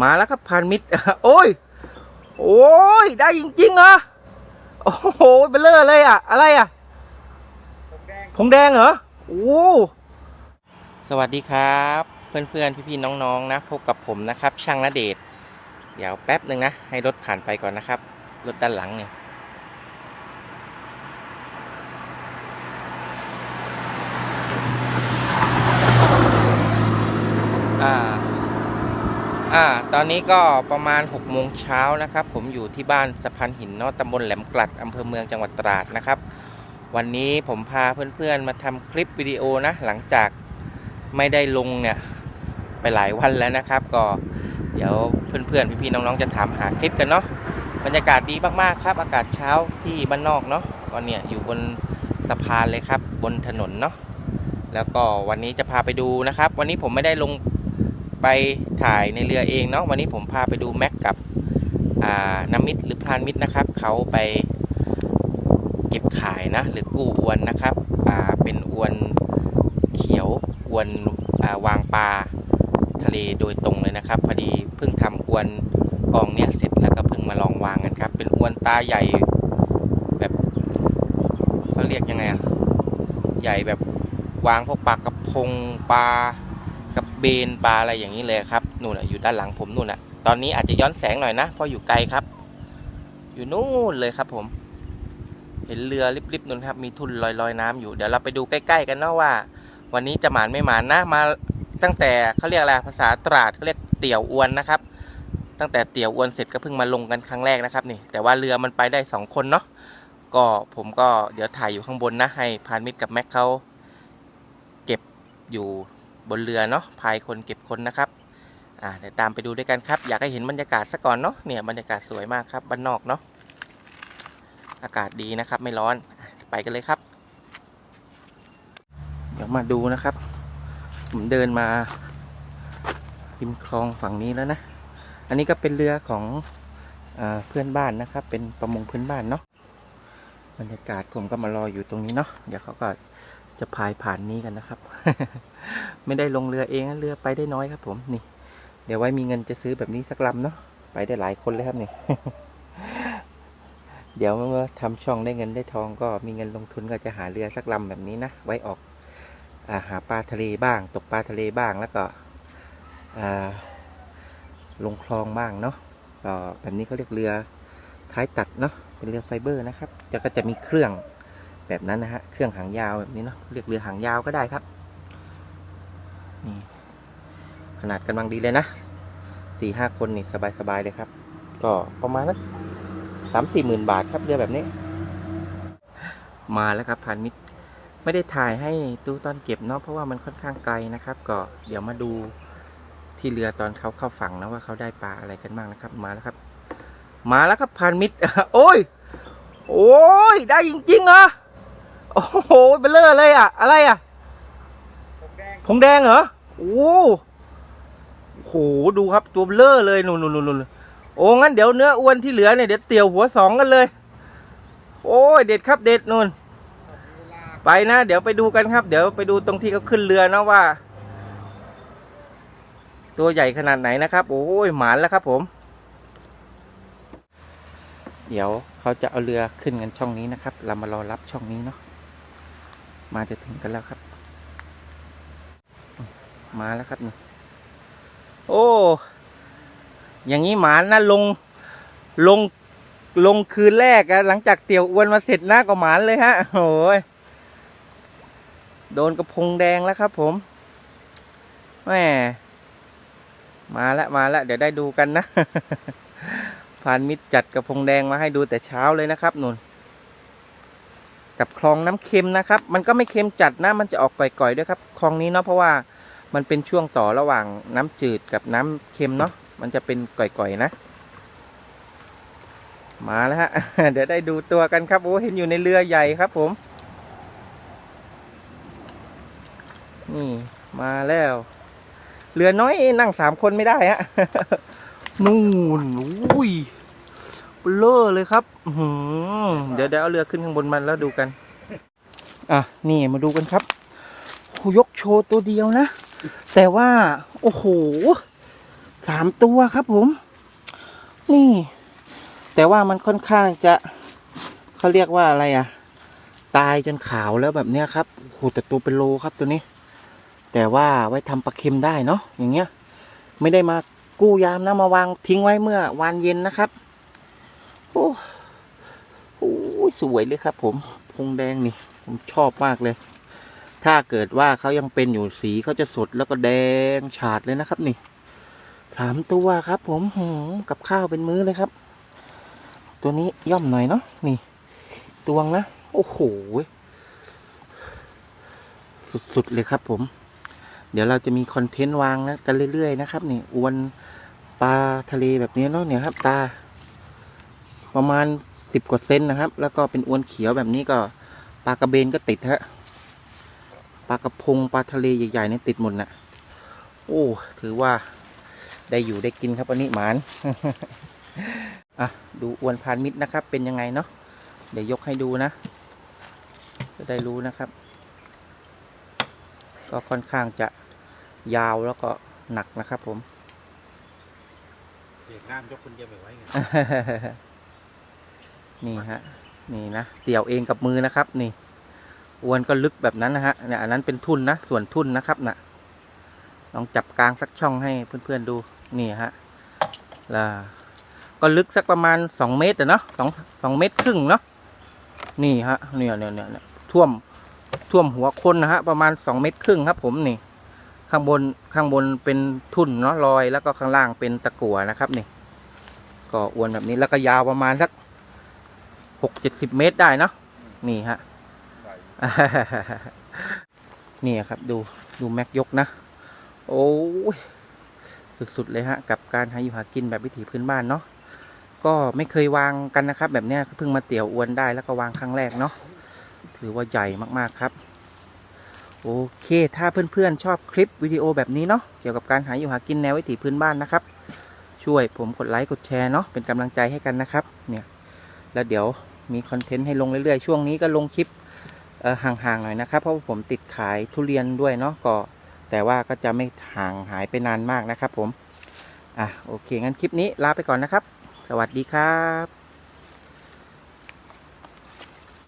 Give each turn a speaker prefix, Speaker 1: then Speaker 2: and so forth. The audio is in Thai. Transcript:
Speaker 1: มาแล้วครับพันมิตรโอ้ย โอ้ย ได้จริงๆเหรอ โอ้โหเบลเลอร์เลยอะ อะไรอะ ผงแดงเหรอ โอ้ สวัสดีครับ เพื่อนๆ พี่ๆ น้องๆ นะ พบกับผมนะครับ ช่างนเดชน์เดี๋ยวแป๊บหนึ่งนะ ให้รถผ่านไปก่อนนะครับ รถด้านหลังเนี่ย อ่าตอนนี้ก็ประมาณ6โมงเช้านะครับ ผมอยู่ที่บ้านสะพานหินเนาะตำบลแหลมกลัดอำเภอเมืองจังหวัดตราดนะครับ วันนี้ผมพาเพื่อนๆมาทำคลิปวิดีโอนะ หลังจากไม่ได้ลงเนี่ยไปหลายวันแล้วนะครับ ก็เดี๋ยวเพื่อนๆพี่ๆน้องๆจะถามหาคลิปกันเนาะบรรยากาศดีมากๆครับ อากาศเช้าที่บ้านนอกเนาะก็เนี่ยอยู่บนสะพานเลยครับ บนถนนเนาะแล้วก็วันนี้จะพาไปดูนะครับ วันนี้ผมไม่ได้ลง ไปถ่ายในเรือเองเนาะวันนี้ผมพาไปดูแม็กกับน้ำมิตรหรือพรานมิตรนะครับเขาไปเก็บขายนะหรือกู้อวนนะครับเป็นอวนเขียวอวนอวางปลาทะเลโดยตรงเลยนะครับ พอดีเพิ่งทำอวนกองเนี้ยเสร็จแล้วก็เพิ่งมาลองวางกันครับ เป็นอวนตาใหญ่แบบเขาเรียกยังไงอะใหญ่แบบวางพวกปลากระพงปลา กับเบนปลาอะไรอย่างนี้เลยครับนู่นน่ะอยู่ด้านหลังผมนู่นน่ะ ตอนนี้อาจจะย้อนแสงหน่อยนะเพราะอยู่ไกลครับ อยู่นู่นเลยครับผม เห็นเรือริบๆนู่นครับ มีทุ่นลอยลอยๆน้ำอยู่เดี๋ยวเราไปดูใกล้ ๆ กันเนาะว่า วันนี้จะหมานไม่หมานนะมาตั้งแต่เขาเรียกอะไรภาษาตราดเขาเรียกเตี่ยวอวนนะครับ ตั้งแต่เตี่ยวอวนเสร็จก็เพิ่งมาลงกันครั้งแรกนะครับนี่ แต่ว่าเรือมันไปได้สองคนเนาะก็ผมก็เดี๋ยวถ่ายอยู่ข้างบนนะให้พานมิตรกับแม็กเขาเก็บอยู่ บนเรือเนาะพายคนเก็บคนนะครับอ่าเดี๋ยวตามไปดูด้วยกันครับ อยากให้เห็นบรรยากาศซะก่อนเนาะเนี่ยบรรยากาศสวยมากครับบ้านนอกเนาะอากาศดีนะครับ ไม่ร้อนไปกันเลยครับ เดี๋ยวมาดูนะครับ ผมเดินมาริมคลองฝั่งนี้แล้วนะ อันนี้ก็เป็นเรือของอเพื่อนบ้านนะครับ เป็นประมงพื้นบ้านเนาะบรรยากาศผมก็มารออยู่ตรงนี้เนาะเดี๋ยวเขาก็ จะพายผ่านนี้กันนะครับ ไม่ได้ลงเรือเองเรือไปได้น้อยครับ ผมนี่ เดี๋ยวไว้มีเงินจะซื้อแบบนี้สักลำเนาะไปได้หลายคนเลยครับนี่เดี๋ยวเมื่อทำช่องได้เงินได้ทองก็มีเงินลงทุนก็จะหาเรือสักลำแบบนี้นะไว้ออกอาหาปลาทะเลบ้าง ตกปลาทะเลบ้างแล้วก็ลงคลองบ้างเนาะก็แบบนี้เขาเรียกเรือท้ายตัดเนาะเป็นเรือไฟเบอร์นะครับจะก็จะมีเครื่อง แบบนั้นนะฮะ เครื่องหางยาวแบบนี้เนาะ เรียกเรือหางยาวก็ได้ครับ นี่ขนาดกำลังดีเลยนะสี่ห้าคนนี่สบายสบายๆเลยครับ ก็ประมาณนักสามสี่หมื่นบาทครับเรือแบบนี้ มาแล้วครับพันมิตรไม่ได้ถ่ายให้ดูตอนเก็บเนาะเพราะว่ามันค่อนข้างไกลนะครับ ก็เดี๋ยวมาดูที่เรือตอนเขาเข้าฝั่งนะว่าเขาได้ปลาอะไรกันบ้างนะครับ มาแล้วครับ มาแล้วครับพันมิตรโอ้ย โอ้ย ได้จริงๆเหรอ โอ้โหเบลเลอร์เลยอะ อะไรอะผงแดงเหรอ โอ้โห ดูครับ ตัวเบลอเลยนู่นนู่นนู่นโอ้งั้นเดี๋ยวเนื้ออ้วนที่เหลือเนี่ยเดี๋ยวเตี่ยวหัวสองกันเลย โอ้ยเด็ดครับเด็ดนู่น ไปนะ เดี๋ยวไปดูกันครับ เดี๋ยวไปดูตรงที่เขาขึ้นเรือนะว่า ตัวใหญ่ขนาดไหนนะครับ โอ้ยหมานแล้วครับผม เดี๋ยวเขาจะเอาเรือขึ้นกันช่องนี้นะครับ เรามารอรับช่องนี้เนาะ มาจะถึงกันแล้วครับ มาแล้วครับนี่โอ้ อย่างนี้หมานะลงลงลงคืนแรกอะหลังจากเตี่ยวอ้วนมาเสร็จหนะก็หมานเลยฮะโอ้ยโดนกระพงแดงแล้วครับ ผมแม่มาแล้วมาแล้วเดี๋ยวได้ดูกันนะพานมิตรจัดกระพงแดงมาให้ดูแต่เช้าเลยนะครับนุ่น กับคลองน้ำเค็มนะครับ มันก็ไม่เค็มจัดนะ มันจะออกก่อยๆด้วยครับ คลองนี้เนาะเพราะว่ามันเป็นช่วงต่อระหว่างน้ำจืดกับน้ำเค็มเนาะ มันจะเป็นก่อยๆนะ มาแล้วฮะ เดี๋ยวได้ดูตัวกันครับ โอ้เห็นอยู่ในเรือใหญ่ครับผม นี่มาแล้ว เรือน้อยนั่งสามคนไม่ได้ฮะ นู่นอุ้ย เบลอเลยครับหือเดี๋ยวเดี๋ยวเอาเรือขึ้นข้างบนมันแล้วดูกัน อะ นี่มาดูกันครับโอ้ยกโชว์ตัวเดียวนะ แต่ว่า โอ้โหสามตัวครับผม นี่ แต่ว่ามันค่อนข้างจะเขาเรียกว่าอะไรอะ ตายจนขาวแล้วแบบเนี้ยครับโอ้โหแต่ตัวเป็นโลครับตัวนี้ แต่ว่าไว้ทำปลาเค็มได้เนาะอย่างเงี้ย ไม่ได้มากู้ยามนะมาวางทิ้งไว้เมื่อวานเย็นนะครับ โอ้โหสวยเลยครับ ผมพงแดงนี่ ผมชอบมากเลย ถ้าเกิดว่าเขายังเป็นอยู่สีเขาจะสดแล้วก็แดงฉาดเลยนะครับ นี่สามตัวครับ ผมหืมกับข้าวเป็นมื้อเลยครับ ตัวนี้ย่อมหน่อยเนาะนี่ ตวงนะ โอ้โหสุดๆเลยครับ ผม เดี๋ยวเราจะมีคอนเทนต์วางนะกันเรื่อยๆนะครับ นี่อวนปลาทะเลแบบนี้เนาะเนี่ยครับ ตา ประมาณสิบกว่าเซนนะครับ แล้วก็เป็นอวนเขียวแบบนี้ก็ปลากระเบนก็ติดฮะปลากระพงปลาทะเลใหญ่ๆนี่ติดหมดนะโอ้ถือว่าได้อยู่ได้กินครับวันนี้หมานอะดูอวนพานมิตรนะครับ เป็นยังไงเนาะเดี๋ยวยกให้ดูนะ จะได้รู้นะครับ ก็ค่อนข้างจะยาวแล้วก็หนักนะครับผม
Speaker 2: เด็กน้ำยกคนเดียวไม่ไหวไง
Speaker 1: นี่ฮะนี่นะเตี่ยวเองกับมือนะครับ นี่อวนก็ลึกแบบนั้นนะฮะเนี่ยอันนั้นเป็นทุ่นนะส่วนทุ่นนะครับนะ่ะลองจับกลางสักช่องให้เพื่อนๆดูนี่ฮะแล้วก็ลึกสักประมาณสองเมตรอะเนาะสองสองเมตรครึ่งเนาะนี่ฮะเนี่ยเนี่ยเนี่ยเนี่ยท่วมท่วมหัวคนนะฮะประมาณสองเมตรครึ่งครับ ผมนี่ ข้างบนข้างบนเป็นทุ่นเนาะลอยแล้วก็ข้างล่างเป็นตะกั่วนะครับ นี่ ก็อวนแบบนี้แล้วก็ยาวประมาณสัก หกเจ็ดสิบเมตรได้เนาะนี่ฮะนี่ครับดูดูแม็กยกนะ โอ้ยสุดๆเลยฮะ กับการหาอยู่หากินแบบวิถีพื้นบ้านเนาะก็ไม่เคยวางกันนะครับ แบบเนี้ยเพิ่งมาเตี่ยวอวนได้แล้วก็วางครั้งแรกเนาะถือว่าใหญ่มากๆครับ โอเค ถ้าเพื่อนๆชอบคลิปวิดีโอแบบนี้เนาะเกี่ยวกับการหาอยู่หากินแนววิถีพื้นบ้านนะครับ ช่วยผมกดไลค์กดแชร์เนาะเป็นกำลังใจให้กันนะครับ เนี่ย แล้วเดี๋ยว มีคอนเทนต์ให้ลงเรื่อยๆ ช่วงนี้ก็ลงคลิปห่างๆหน่อยนะครับ เพราะผมติดขายทุเรียนด้วยเนาะก็ แต่ว่าก็จะไม่ห่างหายไปนานมากนะครับผม อะโอเคงั้นคลิปนี้ลาไปก่อนนะครับ สวัสดีครับ